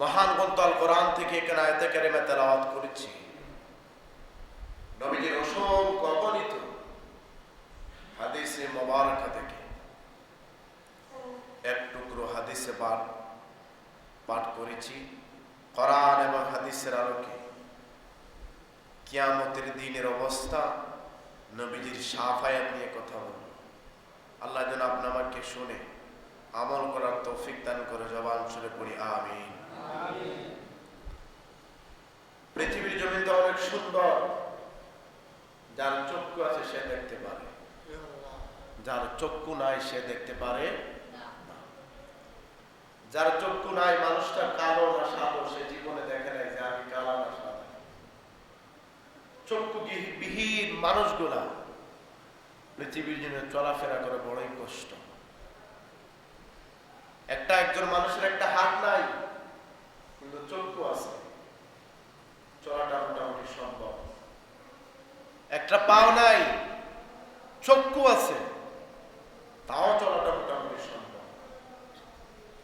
মহান গ্রন্থ আল কোরআন থেকে এখানে আয়তে কারিমা তেলাওয়াত করেছি। নবীজির অসংখ্য অগণিত হাদিসে মোবারকা থেকে এক টুকরো হাদিসে পাঠ পাঠ করেছি। কোরআন এবং হাদিসের আলোকে কিয়ামতের দিনের অবস্থা নবীজির সাফায়াত নিয়ে কথা বলব। আল্লাহ যেন আপনাকে শুনে আমল করার তৌফিক দান করে জবান শুনে পড়ি, আমিন। পৃথিবীর জমিনটা অনেক সুন্দর। যার চক্ষু আছে সে দেখতে পারে। যার চক্ষু নাই সে দেখতে পারে যার চক্ষু নাই, মানুষটা কালো না সাদো, সে জীবনে দেখে নাই যে আমি কালো না সাদা। চক্ষু বিহীন মানুষগুলা পৃথিবীর জন্য চলাফেরা করে বড়ই কষ্ট। একটা একজন মানুষের একটা হাত নাই কিন্তু চক্ষু আছে। চলাটা মোটামুটি সম্ভব। একটা পাও নাই চক্ষু আছে তাও চলাটা মোটামুটি সম্ভব।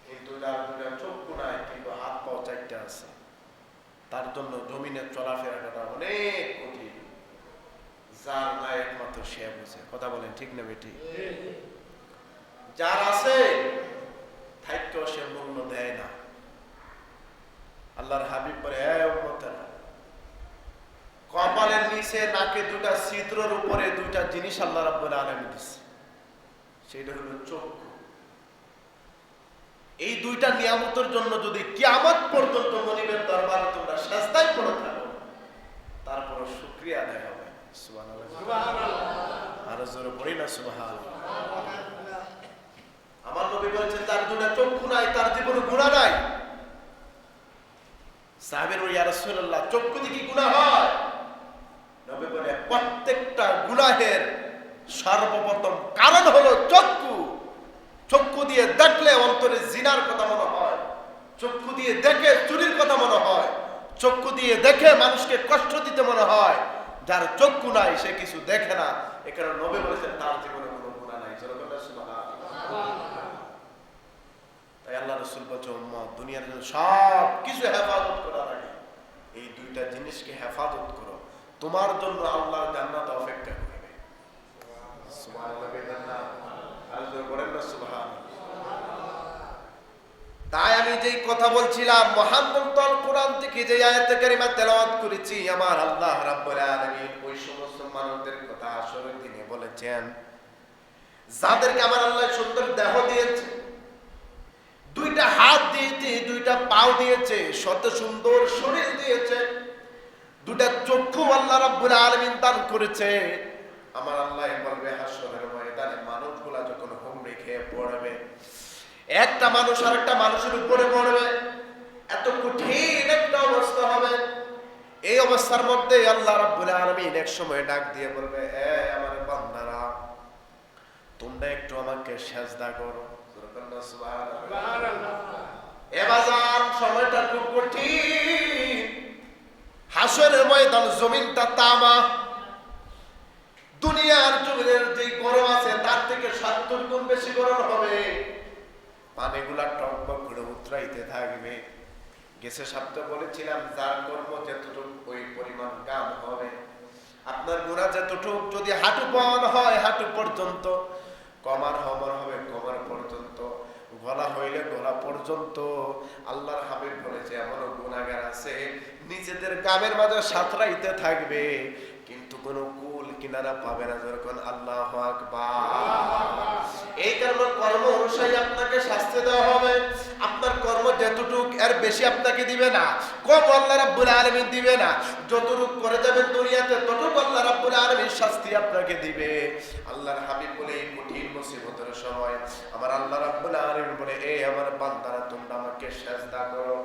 কিন্তু যার দুটা চক্ষু নাই কিন্তু হাত পাও চারটা আছে। তার জন্য জমিনে চলাফেরাটা অনেক কঠিন। যার নাই একমাত্র সে বুঝে। কথা বলেন ঠিক না বেটি? যার আছে থাইকেও সে মূল্য দেয় না আল্লাহর হাবিব বলে "এ উম্মতেরা, নিচে নাকে দুটা ছিদ্রর উপরে দুইটা জিনিস আল্লাহ রাব্বুল আলামিন দিচ্ছে সেটা হলো চক্ষু। এই দুইটা নিয়ামতের জন্য যদি কিয়ামত পর্যন্ত মনিবের দরবারে তোমরা সাজদায় পড়ে থাকো তারপর শুকরিয়া আদায় হবে। সুবহানাল্লাহ। আরও জোরে পড়ি না, সুবহানাল্লাহ। আমার নবী বলেছেন, তার দুটা চক্ষু নাই, তার জীবনে গুণা নাই। সাহেবের ওই রাসূলুল্লাহ, চক্ষু দিয়ে গুনাহ হয়? গুনাহের সর্বপ্রথম কারণ হলো চক্ষু। চক্ষু দিয়ে দেখলে অন্তরে জিনার কথা মনে হয়। চক্ষু দিয়ে দেখে চুরির কথা মনে হয়। চক্ষু দিয়ে দেখে মানুষকে কষ্ট দিতে মনে হয়। যার চক্ষু নাই, সে কিছু দেখে না। এখানে নবী বলেছেন, তার জীবনে কোনো গুণা নাই। তাই আল্লাহ রসুল বলছে দুনিয়ার জন্য সব কিছু হেফাজত করার আগে এই দুইটা জিনিসকে হেফাজত করো। তোমার জন্য আল্লাহর জান্নাত অপেক্ষা তাই আমি যেই কথা বলছিলাম, মহান কোরআন থেকে যে আয়াতে কারিমা তেলাওয়াত করেছি, আমার আল্লাহ রাব্বুল আলামিন ওই সমস্ত মানুষদের কথা আসলে তিনি বলেছেন, যাদেরকে আমার আল্লাহ সুন্দর দেহ দিয়েছে, দুইটা হাত দিয়েছে, দুইটা পাও দিয়েছে, শত সুন্দর শরীর দিয়েছে দুটা চক্ষু আল্লাহ রাব্বুল আলামিন দান করেছে আমার আল্লাহ বলবে হাসরের ময়দানে মানুষগুলা যখন হুমড়ি খেয়ে পড়বে, একটা মানুষ আর একটা মানুষের উপরে পড়বে, এত কঠিন একটা অবস্থা হবে। এই অবস্থার মধ্যে আল্লাহ রাব্বুল আলামিন এক সময় ডাক দিয়ে বলবে, এ আমার বান্দারা, তোমরা একটু আমাকে সেজদা করো। এবাজান সময়টা খুব কঠিন। হাসরের ময়দান জমিনটা তামা। দুনিয়ার জমিনের যে গরম আছে, তার থেকে সত্তর গুণ বেশি গরম হবে। পানিগুলা টকবক করে থাকবে। গেছে সপ্তাহ বলেছিলাম, যার কর্ম যতটুক, ওই পরিমাণ কাম হবে। আপনার গুণা যতটুক, যদি হাঁটু পাওয়ান হয়, হাঁটু পর্যন্ত। কমার হমর হবে কমার পর্যন্ত। গলা হইলে গলা পর্যন্ত। আল্লাহর হাবিব বলেছে, এমনও গুণাগার আছে, নিজেদের কামের মাঝে সাঁতরাইতে থাকবে। কিন্তু কোনো কিনারা পাবে না যখন আল্লাহ আকবার। এই কারণে কর্ম অনুসারী আপনাকে শাস্তি দেওয়া হবে। আপনার কর্ম যতটুক, এর বেশি আপনাকে দিবে না। কম আল্লাহ রাব্বুল আলামিন দিবে না। যতটুক করে যাবেন দুনিয়াতে, ততটুকু আল্লাহ রাব্বুল আলামিন শাস্তি আপনাকে দিবে। আল্লাহর হাবিব বলে, এই কঠিন মুসিবতের সময় আমার আল্লাহ রাব্বুল আলামিন বলে এই আমার বান্দারা, তোমরা আমাকে সেজদা করো।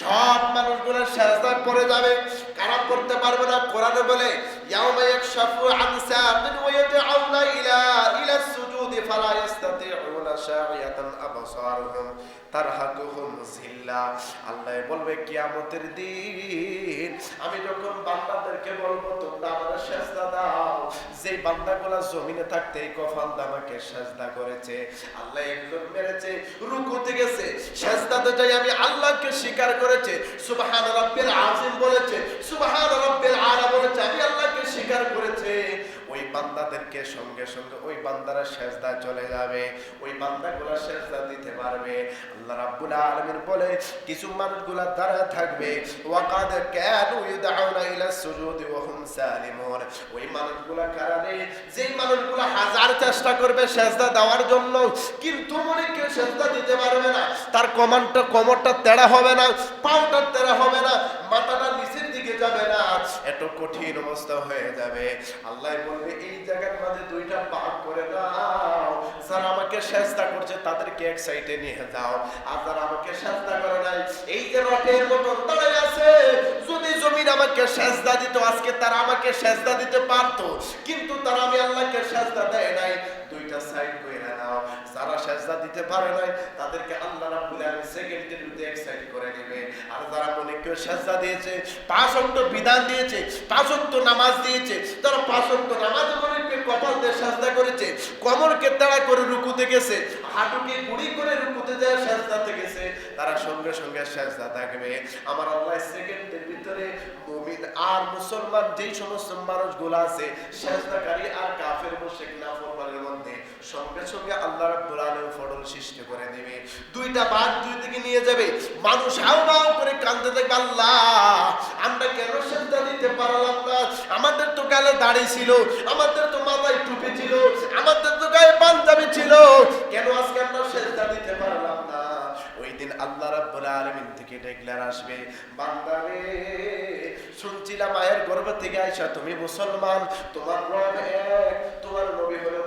সব মানুষগুলো সেজদায় পড়ে যাবে। কারা করতে পারবে না? কোরআনে বলে, ইয়াউমা ইয়াকশাফু আন সাকিন ওয়া ইয়াদউনা ইলা ইলা সুজুদি ফালা ইস্তাতিউনা আল্লাহ বলবে, কিয়ামতের দিন আমি যখন বান্দাদেরকে বলব, তোমরা আমার সেজদা দাও। যেই বান্দাগুলা জমিনে থাকতে কফাল আমাকে সেজদা করেছে। আল্লাহ একজন মেরেছে, রুকুতে গেছে। সেজদাতে যাই আমি আল্লাহকে স্বীকার করেছে, সুবহান রাব্বিল আযীম বলেছে, সুবহান রাব্বিল আলা বলেছে, আমি আল্লাহকে স্বীকার করেছে। ওই বান্দাদেরকে সঙ্গে সঙ্গে ওই বান্দারা সেজদা চলে যাবে, ওই বান্দাগুলা সেজদা দিতে পারবে। আল্লাহ রাব্বুল আলামিন বলে, কিছু মানুষগুলা দাঁড়া থাকবে, ওয়াকাদ কানু ইউদাউনা ইলা সুজুদি ওয়া হুম সালিমুন। ওই মানুষগুলা কারণে যেই মানুষগুলা হাজার চেষ্টা করবে সেজদা দেওয়ার জন্য, কিন্তু মনে কেউ সেজদা দিতে পারবে না। তার কমানটা কমরটা তেড়া হবে না পাউটা তেড়া হবে না, মাথাটা এত কঠিন অবস্থা হয়ে যাবে। আল্লাহ বলবে, এই জায়গার মাঝে দুইটা ভাগ করে দাও যারা আমাকে সেজদা করছে, তাদেরকে এক সাইডে নিয়ে যাও। আর যারা আমাকে সেজদা করে নাই, এই যে রটের মতন দাঁড়ায় আছে। যদি জমিন আমাকে সেজদা দিত, আজকে তারা আমাকে সেজদা দিতে পারতো। কিন্তু তারা আমি আল্লাহকে সেজদা দেয় নাই। দুইটা সাইড করে নাও যারা সেজদা দিতে পারে নাই, তাদেরকে আল্লাহ রাব্বুল আলামিন সেকেন্ডের ভিতরে এক্সাইট করে নেবে আর যারা মনে কেউ সেজদা দিয়েছে, পাঁচ অক্ট বিধান দিয়েছে, পাঁচ অক্ট নামাজ দিয়েছে, তারা পাঁচ অক্ট নামাজ মনে কপাল সেজদা করেছে, কমরকে তাড়া করে রুকুতে গেছে, হাঁটুকে গুড়ি করে রুকুতে যায় সেজদাতে গেছে, তারা সঙ্গে সঙ্গে সেজদা থাকবে। আমার আল্লাহ সেকেন্ডের ভিতরে মুমিন আর মুসলমান, যেই সমস্ত মানুষগুলো আছে, সেজদাকারী আর কাফের, মুশরিক, নাফরমানের মধ্যে সঙ্গে সঙ্গে আল্লাহ রাব্বুল আলামিন ফডল সৃষ্টি করে দিবে। দুইটা বাদ দুই দিকে নিয়ে যাবে, মানুষ হাওমাও করে কাঁদতে থাকবে, আল্লাহ, আমরা কেন সেজদা দিতে পারলাম না? আমাদের তো গালে দাড়ি ছিল, আমাদের তো টুপি ছিল, আমাদের তো গায়ে পাঞ্জাবি ছিল। কেন আজকে আমরা সেজদা দিতে পারলাম না? ওই দিন আল্লাহ রাব্বুল আলামিন থেকে ডেক্লার আসবে শুনছিলাম মায়ের থেকে তুমি মুসলমান, তোমার রব এক, তোমার নবী হলো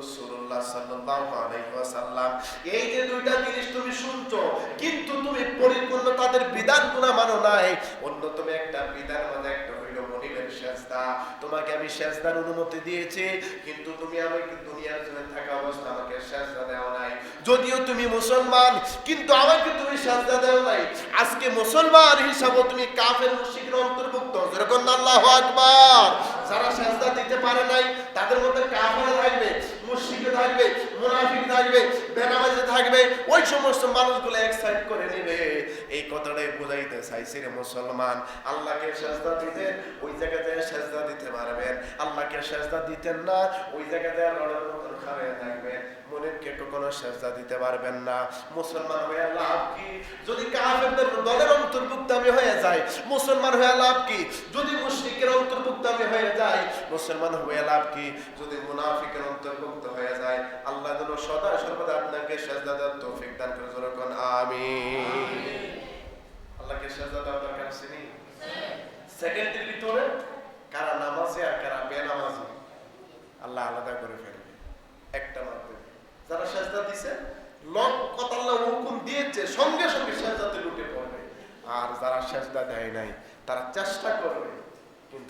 রাসূলুল্লাহ সাল্লাল্লাহু আলাইহি ওয়াসাল্লাম। এই যে দুইটা জিনিস তুমি শুনছো, কিন্তু তুমি পরিপূর্ণ তাদের বিধানগুলো মানো নাই। অন্যতম একটা বিধান মানে একটা সেজদা, তোমাকে আমি সেজদার অনুমতি দিয়েছি, কিন্তু তুমি আমাকে দুনিয়ার জন্য থাকা অবস্থা আমাকে সেজদা দেও নাই। যদিও তুমি মুসলমান, কিন্তু আমাকে তুমি সেজদা দেও নাই। আজকে মুসলমান হিসাবে তুমি কাফের মুশরিকের অন্তর্ভুক্ত, যেরকম আল্লাহ আকবার। যারা সেজদা দিতে পারে নাই, তাদের মধ্যে কাফের থাকবে। থাকবে, মুনাফিক থাকবে বেনামাজি থাকবে, ওই সমস্ত মানুষগুলো এক সাইড করে নেবে। এই কথাটাই বোঝাইতে চাইছে রে মুসলমান। আল্লাহকে সেজদা দিতেন ওই জায়গাতে সেজদা দিতে পারবেন। আল্লাহকে সেজদা দিতেন না, ওই জায়গাতে লড়ার মতন খাবে থাকবেন। মনিবকে কখনো সেজদা দিতে পারবেন না। মুসলমান হয়ে লাভ কি? যদি কাফেরদের দলের অন্তর্ভুক্ত আমি হয়ে যাই মুসলমান হয়ে লাভ কি? যদি মুশরিকের অন্তর্ভুক্ত আমি হয়ে যাই মুসলমান হয়ে লাভ কি? যদি মুনাফিকের অন্তর্ভুক্ত হয়ে যায়, আল্লাহ যেন সদা সর্বদা আপনাকে সেজদা দেওয়ার তৌফিক দান করে যখন আমিন আল্লাহকে সেজদা দেওয়ার দরকার আছে নি সেকেন্ডের ভিতরে কারা নামাজি আর কারা বেনামাজি আল্লাহ আলাদা করে ফেলবে একটা মাধ্যমে যারা সেজদা দিছে লক কথা আল্লাহ হুকুম দিয়েছে সঙ্গে সঙ্গে সেজদাতে লুটে পড়বে আর যারা সেজদা দেয় নাই তারা চেষ্টা করবে কিন্তু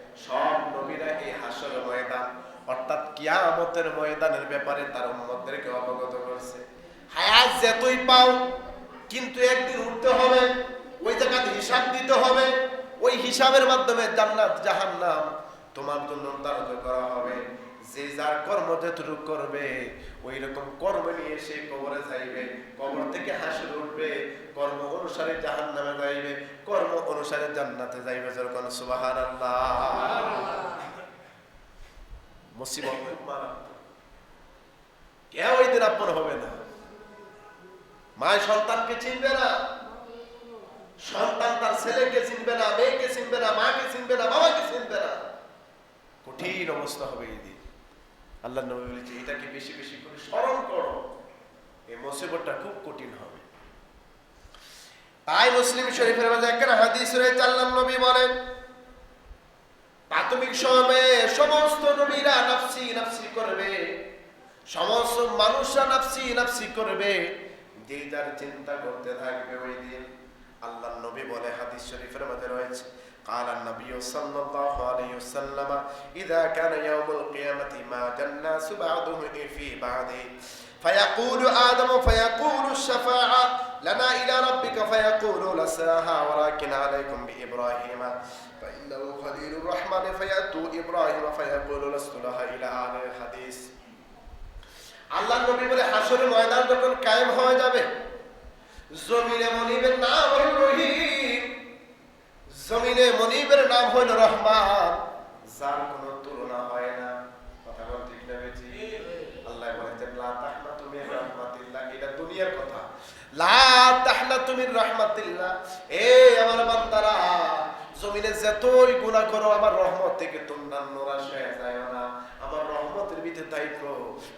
সব নবীরা এই হাসর ময়দান, অর্থাৎ কিয়ামতের ময়দানের ব্যাপারে তার উম্মতদেরকে অবগত করছে। হায়াত যতই পাও, কিন্তু একদিন উঠতে হবে, ওই জায়গাতে হিসাব দিতে হবে, ওই হিসাবের মাধ্যমে জান্নাত, জাহান্নাম তোমার জন্য তার করা হবে। যে যার কর্ম যতটুকু করবে ওই রকম কর্ম নিয়ে সে কবরে যাইবে। কবর থেকে হাসি উঠবে, কর্ম অনুসারে জাহান নামে যাইবে, কর্ম অনুসারে জান্নাতে যাইবে যখন দিন আপন হবে না। সন্তানকে চিনবে না। সন্তান তার ছেলেকে চিনবে না, মেয়েকে চিনবে না চিনবে না, বাবাকে চিনবে না। কঠিন অবস্থা হবে এই দিন। আল্লাহ নবী বলেছে, এটাকে বেশি বেশি করে স্মরণ করো। এই মুসিবতটা খুব কঠিন হবে। তাই মুসলিম শরীফের মাঝে একখানা হাদিস রয়েছে আল্লাহ নবী বলেন, প্রাথমিক সময়ে সমস্ত নবীরা নাফসি নাফসি করবে। সমস্ত মানুষরা নাফসি নাফসি করবে। যে যার চিন্তা করতে থাকবে ওই দিন আল্লাহ নবী বলে হাদিস শরীফের মধ্যে রয়েছে। قال النبي صلى الله عليه وسلم إذا كان يوم القيامة ما الناس بعضهم في بعض فيقول آدم فيقول الشفاعة لنا إلى ربك فيقول لساها ولكن عليكم بإبراهيم فإنه خليل الرحمن فيأتوا إبراهيم فيقول لست لها إلى آل الحديث আল্লাহ নবী বলে হাসরের ময়দান যখন কায়েম হয়ে যাবে জমিনে মনিবের নাম হইল রহিম জমিনে মনিবের নাম হইল রহমান। যার কোন তুলনা হয় না। কথা বল ঠিক না আল্লাহ বলেছেন, লা তাহনা তুমি রহমাতিল্লাহ। এটা দুনিয়ার কথা। লা তাহনা তুমি রহমাতিল্লাহ। এ আমার বান্দারা, জমিনে যতই গুনাহ করো, আমার রহমত থেকে তোমরা নোরা হয়ে যায় না। আমার রহমতের ভিতরে দায়িত্ব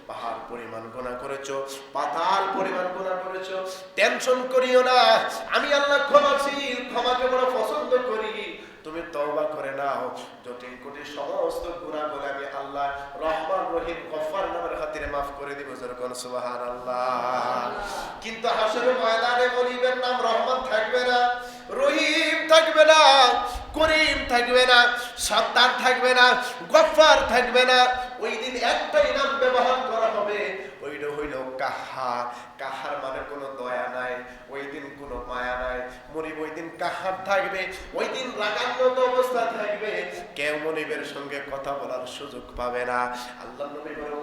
পাহাড় পরিমাণ গুনাহ করেছ, পাতাল পরিমাণ গোনা করেছ। টেনশন করিও না, আমি আল্লাহ ক্ষমাশীল, ক্ষমাকে বড় পছন্দ করি। তুমি তওবা করে নাও, জটিল কোটি সমস্ত গুনাহ বলে আমি আল্লাহ রহমান রহিম গফফার নামের খাতিরে মাফ করে দিব যেরকম সুবহানাল্লাহ। কিন্তু হাসরের ময়দানে গরিবের নাম রহমান থাকবে না, রহিম থাকবে না, করিম থাকবে না। সত্তার থাকবে না, গফফার থাকবে না। ওই দিন একটাই নাম ব্যবহার করা হবে, ওইটা হইল কাহার। কাহার মানে কোনো দয়া নাই, ওই দিন কোনো মায়া নাই। মরিব, ওই দিন কাহার থাকবে, ওই দিন রাগান্বিত অবস্থা থাকবে। কেউ মনিবের সঙ্গে কথা বলার সুযোগ পাবে না। আল্লাহ নবী বলে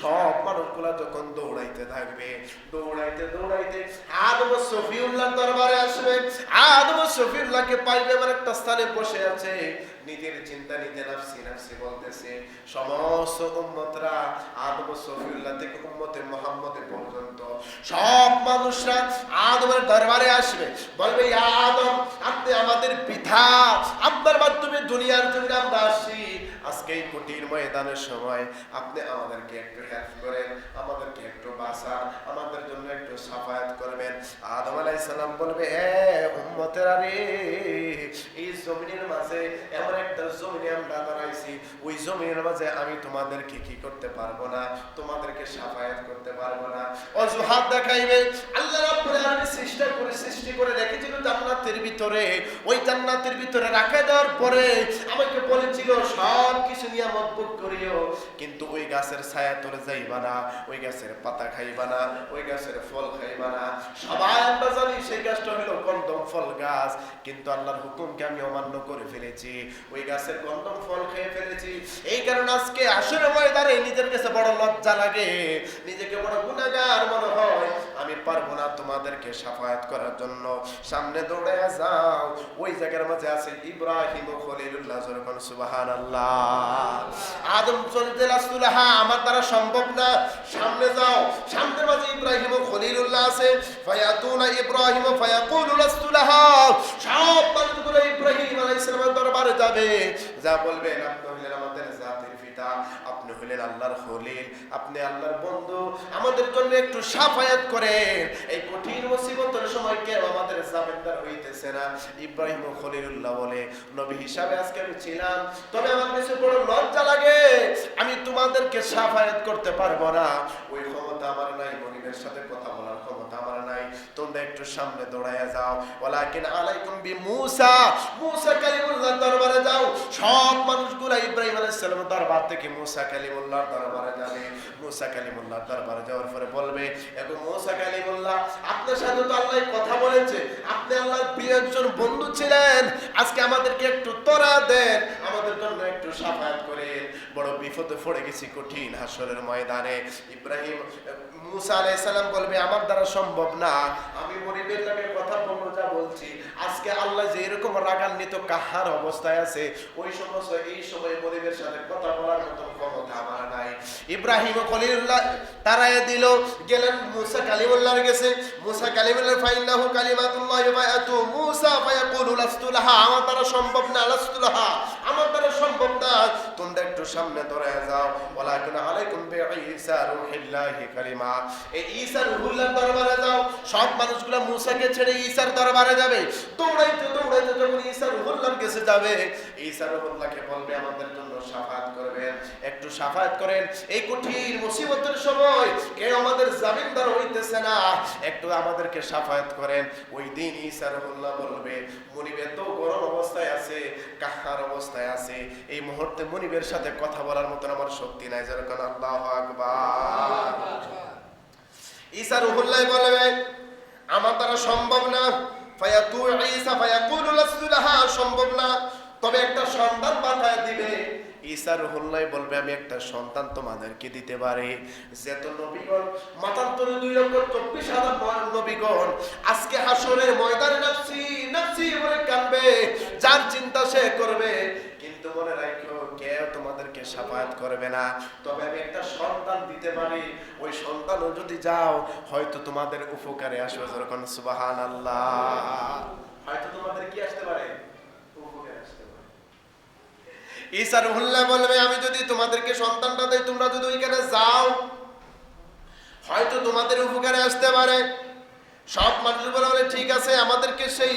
সব মানুষগুলা যখন দৌড়াইতে থাকবে, দৌড়াইতে দৌড়াইতে আদম সফিউল্লাহ দরবারে আসবে। আদম সফিউল্লাহকে পাইবে এমন একটা স্থানে বসে আছে। নিজের চিন্তা নিজে নাফসি নাফসি বলতেছে। সমস্ত উম্মতরা আদম সফিউল্লাহ থেকে উম্মতে মোহাম্মদে পর্যন্ত। সব মানুষরা আদমের দরবারে আসবে। বলবে আদম, আপনি আমাদের পিতা। আপনার মাধ্যমে দুনিয়ার জন্য আমরা আসি। আজকে এই কুটির ময়দানের সময় আপনি আমাদেরকে একটু হেল্প করেন, আমাদেরকে একটু বাঁচান, আমাদের জন্য একটু সাফায়াত করবেন। আদম আলাইহিস সালাম বলবে, এ উম্মতেরা রে এই জমিনের মাঝে এমন একটা জমিনে আমরা দাঁড়াইছি, ওই জমিনের মাঝে আমি তোমাদেরকে কি করতে পারব না? তোমাদেরকে সাফায়াত করতে পারব না। অজুহাত দেখাইবে, আল্লাহ রাব্বুল আলামিন সৃষ্টি করে সৃষ্টি করে রেখেছিল জান্নাতের ভিতরে। ওই জান্নাতের ভিতরে রাখা দেওয়ার পরে আমাকে বলেছিল সব কিছু নিয়ামত ভোগ করিও, কিন্তু ওই গাছের ছায়া তোরে যাইবা না, ওই গাছের পাতা খাইবা না, ওই গাছের ফল খাইবা না। সবাই আমরা জানি সেই গাছটা হলো কন্দম ফল গাছ, কিন্তু আল্লাহর হুকুমকে আমি অমান্য করে ফেলেছি। ওই গাছের কন্দম ফল খেয়ে ফেলেছি। এই কারণে আজকে আসলে ময়দানে নিজের কাছে বড় লজ্জা লাগে। নিজেকে বড় গুণাগার মনে হয়। আমি পারব না তোমাদেরকে সাফায়াত করার জন্য। সামনে দৌড়ে যাও। ওই জায়গার মাঝে আছে ইব্রাহিম ও খলিলুল্লাহ যখন সুবহানাল্লাহ। আদম চলতে লাসুল্লাহ আমার দ্বারা সম্ভব না। সামনে যাও। সামনের মাঝে ইব্রাহিম ও খলিলুল্লাহ আছে। ফায়াতুনা ইব্রাহিম ও ফায়াকুলু লাসুল্লাহ সব মানুষগুলো ইব্রাহিম আলাইহিস সালামের দরবারে যাবে। যা বলবেন আপনি হলেন আমাদের পিতা, আপনি হলেন আল্লাহর খলিল আপনি আল্লাহর বন্ধু। আমাদের জন্য একটু সাফায়াত করেন। এই কঠিন মুসিবতের সময় কেউ আমাদের জামিনদার হইতেছে না। ইব্রাহিম খলিলুল্লাহ বলে, নবী হিসাবে আজকে আমি ছিলাম, তবে আমার কাছে বড় লজ্জা লাগে। আমি তোমাদেরকে সাফায়াত করতে পারব না। ওই ক্ষমতা আমার নাই, মনিবের সাথে কথা বলার ক্ষমতা আমার নাই। তোমরা একটু সামনে দৌড়াইয়া যাও। ওয়ালাকিন আলাইকুম বি মুসা। মুসা কালিমুল্লাহ দরবারে যাও। সব মানুষগুলা ইব্রাহিম আলাইহিস সালাম দরবার থেকে মুসা কালিমুল্লাহর দরবারে যাবে। মুসা কালিমুল্লাহর দরবারে যাওয়ার পরে বলবে, এখন মুসা কালিমুল্লাহ, আপনার সাথে তো আল্লাহ কথা বলেছে। আপনি আল্লাহর প্রিয় একজন বন্ধু ছিলেন। আজকে আমাদেরকে একটু তোরা দেন। আমাদের জন্য একটু সাফায়াত করেন। বড় বিপদে পড়ে গেছি কঠিন হাসরের ময়দানে। ইব্রাহিম, মুসা আলাইহিস সালাম বলবে, আমার দ্বারা সম্ভব না, আমি মনিবের নামে কথা বলব যা বলছি। আজকে আল্লাহ যে এরকম রাগান্বিত কাহার অবস্থায় আছে, ওই সমস্ত, এই সময় মনিবের সাথে কথা বলার মতো ক্ষমতা আমার নাই। ইব্রাহিম ও খলিলুল্লাহ তারায় দিল, গেলেন মুসা কালিমুল্লাহর গেছে মুসা কালিমুল্লাহ ফাইন্নাহু কালিমাতুল্লাহ ওয়া আতু মুসা ফায়াকুলু লাস্তু লাহা। আমার দ্বারা সম্ভব না, লাস্তু লাহা। আমার দ্বারা সম্ভব না। তোমরা একটু সামনে ধরে যাও। ওয়ালাকিন আলাইকুম বিঈসা রূহিল্লাহি কালিমা। এই ঈসা রূহুল্লাহর দরবারে যাও। সব মানুষগুলো মুসাকে ছেড়ে ঈসার দরবারে যাবে। দৌড়াইতে দৌড়াইতে যখন কাছে যাবে বলবে, আমাদের জন্য শাফাত করবেন, একটু শাফাত করেন। এই কঠিন মুসিবতের সময় কেউ আমাদের জামিনদার হইতেছে না। একটু আমাদেরকে শাফাত করেন। ওই দিন বলবে, মনিব এত গরম অবস্থায় আছে, কাহার অবস্থায় আছে। এই মুহূর্তে মনিবের সাথে কথা বলার মতন আমার শক্তি নাই যেরকম আল্লাহ আকবার। ঈসা রুহুল্লাহ বলবে আমার দ্বারা সম্ভব না। ফায়াতু ঈসা, ফায়াকুলু লাস্তু লাহা, সম্ভব না। তবে একটা সন্তান পাঠায় দিবে। ঈসা রুহুল্লাহ বলবে, আমি একটা সন্তান তোমাদেরকে দিতে পারি। যেত নবীগণ, মাতান্তরে দুই লক্ষ চব্বিশ হাজার নবীগণ, আজকে হাসরের ময়দানে নাফসি নাফসি বলে কানবে যার চিন্তা সে করবে। কিন্তু মনে রাখো কেউ তোমাদেরকে সাফায়াত করবে না। তবে আমি একটা সন্তান দিতে পারি। ওই সন্তানও যদি যাও হয়তো তোমাদের উপকারে আসবে। যেরকম সুবাহান আল্লাহ হয়তো তোমাদের কি আসতে পারে। ঈসা রুহুল্লাহ বলবে আমি যদি তোমাদেরকে সন্তানটা দেই তোমরা যদি ওইখানে যাও হয়তো তোমাদের উপকারে আসতে পারে। সব মানুষ বলে, ঠিক আছে আমাদেরকে সেই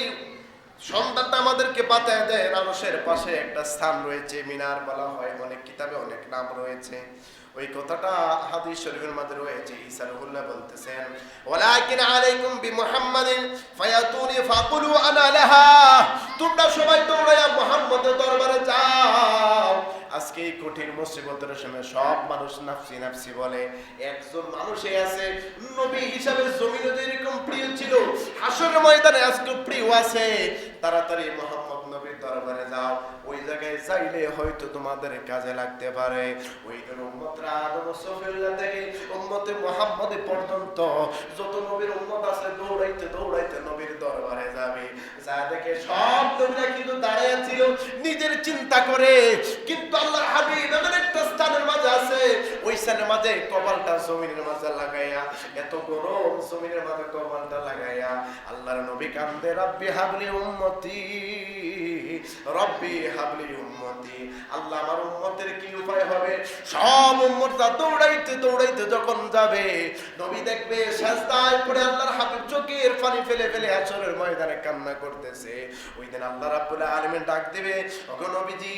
সন্তানটা আমাদেরকে বাতায় দেয়। মানুষের পাশে একটা স্থান রয়েছে, মিনার বলা হয়। অনেক কিতাবে অনেক নাম রয়েছে। ওই কথাটা হাদিস শরীফের মধ্যে রয়েছে, ঈসা রুহুল্লাহ বলতেছেন, ওয়ালাকিন আলাইকুম বিমুহাম্মাদিন ফায়াতুনি ফাকুলু আনা লাহা। তোমরা সবাই দৌড়াইয়া মুহাম্মদের দরবারে যাও। আজকে এই কঠিন মুসিবতের সময় সব মানুষ নাফসি নাফসি বলে। একজন মানুষই আছে, নবী হিসাবে জমিনে যেরকম প্রিয় ছিল হাসর ময়দানে আজকে প্রিয় আছে। তাড়াতাড়ি মোহাম্মদ নবীর দরবারে যাও, ওই জায়গায় চাইলে হয়তো তোমাদের কাজে লাগতে পারে। ওই উম্মতে মোহাম্মদ পর্যন্ত যত নবীর উম্মত আছে, দৌড়াইতে দৌড়াইতে নবীর দরবারে যাবে। যা দেখে সব নবীরা কিন্তু দাঁড়িয়ে ছিল, নিজের চিন্তা করে। কিন্তু আল্লাহ হাবিব এমন একটা স্থানের মাঝে আছে ওই স্থানের মাঝে কপালটা জমিনের মাঝে লাগাইয়া, এত গরম জমিনের মাঝে কপালটা লাগাইয়া, আল্লাহর নবী কান্দে, রব্বি হাবলি উম্মতি। রব্বি হাবলি উম্মতি। আল্লাহ আমার উম্মতের কি উপায় হবে? সব উম্মতরা দৌড়াইতে দৌড়াইতে যখন যাবে, নবী দেখবে সাজদায় পড়ে আল্লাহর হাবিব চোখের পানি ফেলে ফেলে আসরের ময়দানে কান্না করতেছে। ওই দিন আল্লাহ রাব্বুল আলামিন ডাক দিবে, ওগো নবীজি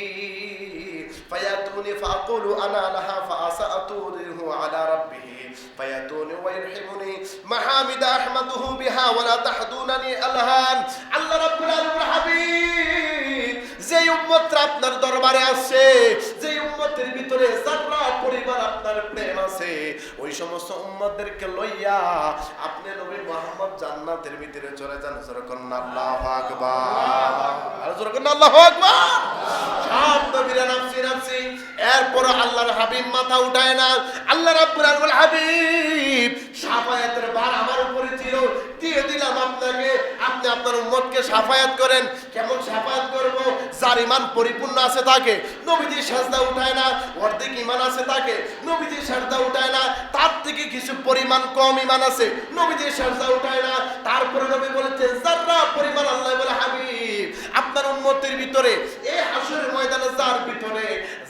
ফায়াতুনি ফাকুলু আনা লাহা ফাআসাতুরহু আলা রাব্বিহি ফায়াতুনি ওয়াইরহিমুনি মাহামিদা আহমাদুহু বিহা ওয়ালা তাহদুনানি আলহান আল্লাহ রাব্বুল আলামিন হাবিব যে উম্মতরা আপনার দরবারে আসছে যে উম্মতের ভিতরে যারা পরিবার আপনার প্রেম আছে। ওই সমস্ত উম্মতদেরকে লইয়া আপনি নবী মুহাম্মদ জান্নাতের ভিতরে চলে যান। যেরকম আল্লাহু আকবার। আর যেরকম আল্লাহু আকবার। সব নবীরা নামছি নাফসি এরপর আল্লাহর হাবিব মাথা উঠায় না। আল্লাহ রাব্বুল আলামিন হাবিব, সাফায়াতের বার আমার উপরে ছিল। দিয়ে দিলাম আপনাকে। আপনি আপনার উম্মতকে সাফায়াত করেন। কেমন সাফায়াত করব? যার ইমান পরিপূর্ণ আছে তাকে। নবীজি সাজদা উঠায় না, অর্ধেক ইমান আছে তাকে। নবীজি সাজদা উঠায় না, তার থেকে কিছু পরিমাণ কম ইমান আছে। নবীজি সাজদা উঠায় না, তারপরে নবী বলেছে যারা পরিমাণ আল্লাহ বলে, হাবিব, আপনার উম্মতের ভিতরে এই হাসরের ময়দানে যার ভিতরে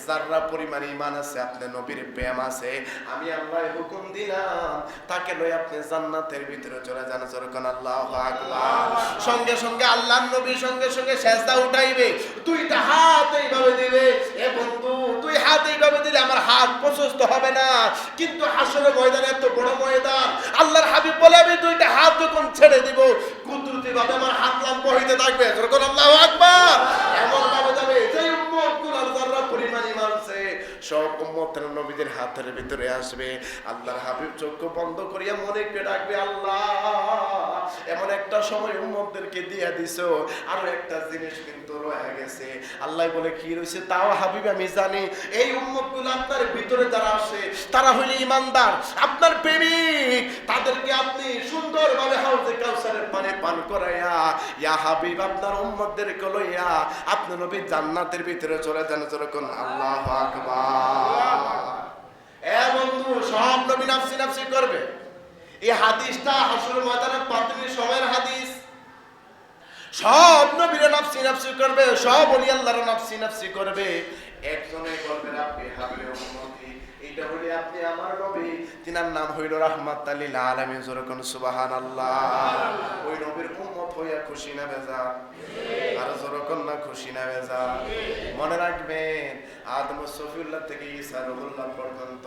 যারা পরিমাণ ইমান আছে, আপনি নবীর প্রেম আছে, আমি আল্লাহ হুকুম দিলাম, তাকে লই আপনি জান্নাতের ভিতরে চলে যান। যেরকম আল্লাহ আকবার। সঙ্গে সঙ্গে আল্লাহর নবী সঙ্গে সঙ্গে সেজদা উঠাইবে। দুইটা হাত এইভাবে দিবে, এ বন্ধু তুই হাত এইভাবে দিলে আমার হাত প্রশস্ত হবে না। কিন্তু আসলে ময়দান এত বড় ময়দান, আল্লাহর হাবিব বলে, আমি দুইটা হাত যখন ছেড়ে দিব কুদরতি ভাবে আমার হাত লাম্ব হইতে থাকবে। যেরকম আল্লাহ আকবার। উম্মতের নবীদের হাতের ভিতরে আসবে। আল্লাহর হাবিব চক্ষু বন্ধ করিয়া মনে করে ডাকবে, আল্লাহ, এমন একটা সময় উম্মতদেরকে দিয়া দিছো। আরও একটা জিনিস কিন্তু রয়ে গেছে। আল্লাহ বলে, কি রয়েছে? তাও হাবিব, আমি জানি। এই উম্মতগুলো আপনার ভিতরে যারা আসে, তারা হইলে ইমানদার, আপনার প্রেমিক তাদেরকে আপনি সুন্দরভাবে হাউজে কাউসারের পানি পান করাইয়া, ইয়া হাবিব, আপনার উম্মতদেরকে লইয়া আপনি নবী জান্নাতের ভিতরে চলে যান। যেরকম আল্লাহ আকবার এ বন্ধু সব নবী নাফসি নাফসি করবে এই হাদিসটা হাসুর ময়দানের প্রাথমিক সময়ের হাদিস সব নবীরা নাফসি নাফসি করবে, সব অলি আল্লাহর নাফসি নাফসি করবে। একজনে করবেন আপনি হাবলে হলে আপনি আমার নবী, তিনার নাম হইল রাহমাত আলিল জোরকন সুবহানাল্লাহ। ওই নবীর উম্মত হইয়া খুশি না বেজা আর না খুশি না বেজা মনে রাখবেন আদম সফিউল্লাহ থেকে ঈসা রুহুল্লাহ পর্যন্ত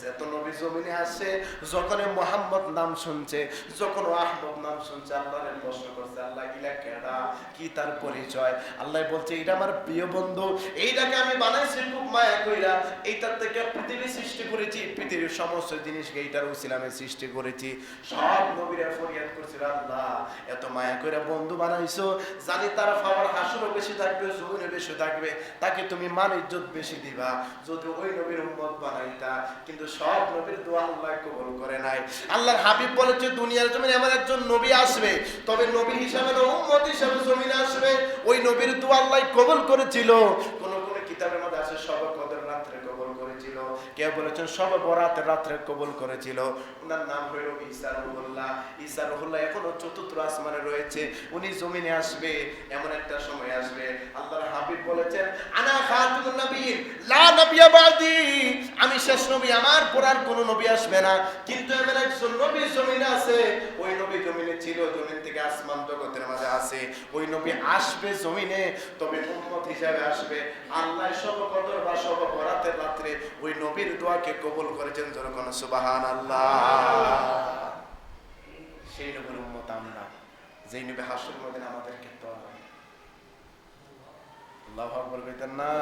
যত নবী জমিনে আসে যখন মোহাম্মদ নাম শুনছে যখন আহমদ নাম শুনছে, আল্লাহরে প্রশ্ন করছে, আল্লাহ, ইলা কেডা? কি তার পরিচয়? আল্লাহ বলছে এটা আমার প্রিয় বন্ধু, এইটাকে আমি বানাইছি খুব মায়া কইরা, এইটার থেকে পৃথিবী সৃষ্টি করেছি, পৃথিবীর সমস্ত জিনিসকে এইটার উসিলামে সৃষ্টি করেছি। সব নবীরা ফরিয়াদ করছিল, আল্লাহ, এত মায়া কইরা বন্ধু বানাইছো, জানি তার পাওয়ার হাসুরও বেশি থাকবে জমিনে বেশি থাকবে, তাকে তুমি মান ইজ্জত বেশি দিবা। যদি ওই নবীর উম্মত বানাইতা, কিন্তু সব নবীর দোয়া আল্লাহ কবুল করে নাই। আল্লাহর হাবিব বলেছে দুনিয়ার জমিনে আমার একজন নবী আসবে, তবে নবী হিসাবে না, উম্মত হিসাবে জমিনে আসবে। ওই নবীর দোয়া আল্লাহ কবুল করেছিল। কোন কোন কিতাবের মধ্যে আছে সব করেছিল কেউ বলেছেন, সব বরাতের রাত্রে কবুল করেছিল। ওনার নাম হইল ঈসা রহুল্লাহ। ঈসা রহুল্লাহ এখনও চতুর্থ আসমানে রয়েছে। উনি জমিনে আসবে, এমন একটা সময় আসবে। আল্লাহর হাবিব বলেছেন, আনা খাতুন নবীন, লা নবিয়া বাদি। আমি শেষ নবী, আমার পর আর কোনো নবী আসবে না। কিন্তু এমন একজন নবী জমিনে আছে। ওই নবী জমিনে ছিল, জমিন থেকে আসমান জগতের মাঝে আছে। ওই নবী আসবে জমিনে, তবে উম্মত হিসাবে আসবে। আল্লাহ সব কদর বা সব বরাতের রাত্রে ওই নবীর দোয়াকে কবুল করেছেন? যখন সুবাহান আল্লাহ সেই নবীর উম্মত আমরা, যেই নবী হাসুর মধ্যে আমাদেরকে তো আল্লাহ আকবর না?